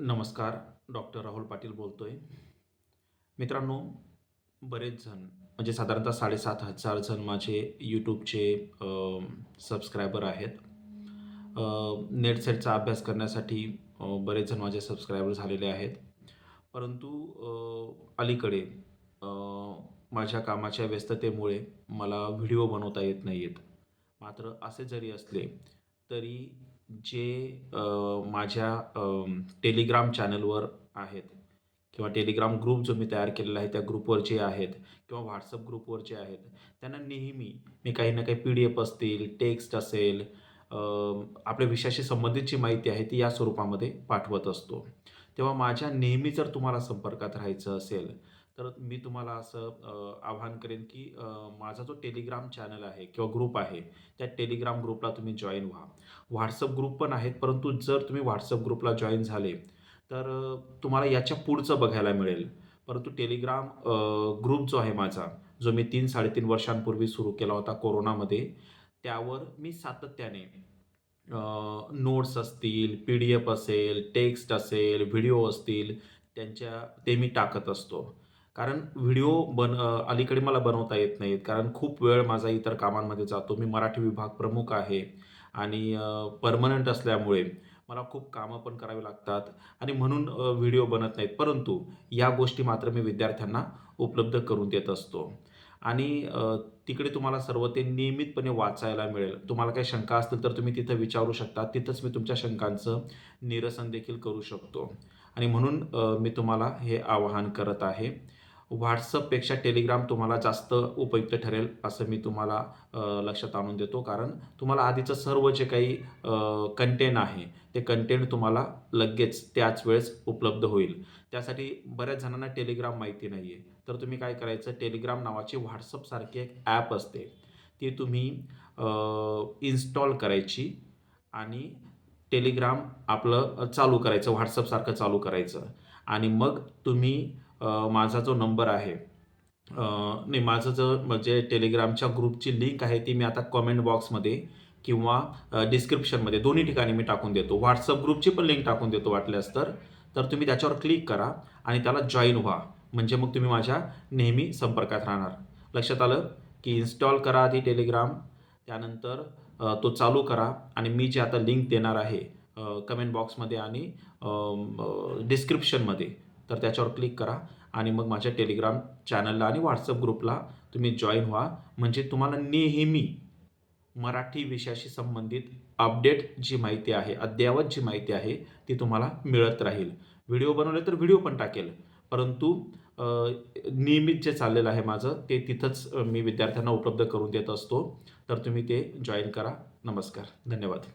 नमस्कार डॉक्टर राहुल पाटील बोलतो आहे मित्रांनो बरेच जण म्हणजे साधारणतः साडेसात हजार जण माझे यूट्यूबचे सबस्क्रायबर आहेत. नेटसेटचा नेट सेटचा अभ्यास करण्यासाठी बरेच जण माझे सबस्क्रायबर झालेले आहेत. परंतु अलीकडे माझ्या कामाच्या व्यस्ततेमुळे मला व्हिडिओ बनवता येत नाही आहेत मात्र असे जरी असले तरी जे माझ्या टेलिग्राम चॅनलवर आहेत किंवा टेलिग्राम ग्रुप जो मी तयार केलेला आहे त्या ग्रुपवर जे आहेत किंवा व्हॉट्सअप ग्रुपवर जे आहेत त्यांना नेहमी मी काही ना काही पी डी एफ असतील टेक्स्ट असेल आपल्या विषयाशी संबंधित जी माहिती आहे ती या स्वरूपामध्ये पाठवत असतो. तेव्हा माझ्या नेहमी जर तुम्हाला संपर्कात राहायचं असेल तर मी तुम्हाला असं आवाहन करेन की माझा जो टेलिग्राम चॅनल आहे किंवा ग्रुप आहे त्या टेलिग्राम ग्रुपला तुम्ही जॉईन व्हा. व्हॉट्सअप ग्रुप पण आहेत परंतु जर तुम्ही व्हॉट्सअप ग्रुपला जॉईन झाले तर तुम्हाला याच्या पुढचं बघायला मिळेल. परंतु टेलिग्राम ग्रुप जो आहे माझा जो मी तीन साडेतीन वर्षांपूर्वी सुरू केला होता कोरोनामध्ये त्यावर मी सातत्याने नोट्स असतील पी डी एफ असेल टेक्स्ट असेल व्हिडिओ असतील त्यांच्या ते मी टाकत असतो. कारण व्हिडिओ बन अलीकडे मला बनवता येत नाहीत. कारण खूप वेळ माझा इतर कामांमध्ये जातो. मी मराठी विभाग प्रमुख आहे. आणि परमनंट असल्यामुळे मला खूप कामं पण करावी लागतात. आणि म्हणून व्हिडिओ बनत नाहीत. परंतु या गोष्टी मात्र मी विद्यार्थ्यांना उपलब्ध करून देत असतो. आणि तिकडे तुम्हाला सर्व ते नियमितपणे वाचायला मिळेल. तुम्हाला काही शंका असतील तर तुम्ही तिथं विचारू शकता. तिथंच मी तुमच्या शंकांचं निरसन देखील करू शकतो. आणि म्हणून मी तुम्हाला हे आवाहन करत आहे. व्हॉट्सअपपेक्षा टेलिग्राम तुम्हाला जास्त उपयुक्त ठरेल असं मी तुम्हाला लक्षात आणून देतो. कारण तुम्हाला आधीचं सर्व जे काही कंटेंट आहे ते कंटेंट तुम्हाला लगेच त्याच वेळेस उपलब्ध होईल. त्यासाठी बऱ्याच जणांना टेलिग्राम माहिती नाही आहे तर तुम्ही काय करायचं टेलिग्राम नावाची व्हॉट्सअपसारखी एक ॲप असते. ती तुम्ही इन्स्टॉल करायची आणि टेलिग्राम आपलं चालू करायचं व्हॉट्सअपसारखं चालू करायचं. आणि मग तुम्ही माझा जो नंबर आहे नाही माझं जो म्हणजे टेलिग्रामच्या ग्रुपची लिंक आहे ती मी आता कमेंट बॉक्समध्ये किंवा डिस्क्रिप्शनमध्ये दोन्ही ठिकाणी मी टाकून देतो. व्हॉट्सअप ग्रुपची पण लिंक टाकून देतो वाटल्यास तर. तर तुम्ही त्याच्यावर क्लिक करा आणि त्याला जॉईन व्हा. म्हणजे मग तुम्ही माझ्या नेहमी संपर्कात राहणार. लक्षात आलं की इन्स्टॉल करा आधी टेलिग्राम त्यानंतर तो चालू करा आणि मी जे आता लिंक देणार आहे कमेंट बॉक्समध्ये आणि डिस्क्रिप्शनमध्ये तर त्याच्यावर क्लिक करा आणि मग माझ्या टेलिग्राम चॅनलला आणि व्हॉट्सअप ग्रुपला तुम्ही जॉईन व्हा. म्हणजे तुम्हाला नेहमी मराठी विषयाशी संबंधित अपडेट जी माहिती आहे अद्ययावत जी माहिती आहे ती तुम्हाला मिळत राहील. व्हिडिओ बनवले तर व्हिडिओ पण टाकेल. परंतु नियमित जे चाललेलं आहे माझं ते तिथंच मी विद्यार्थ्यांना उपलब्ध करून देत असतो. तर तुम्ही ते जॉईन करा. नमस्कार. धन्यवाद.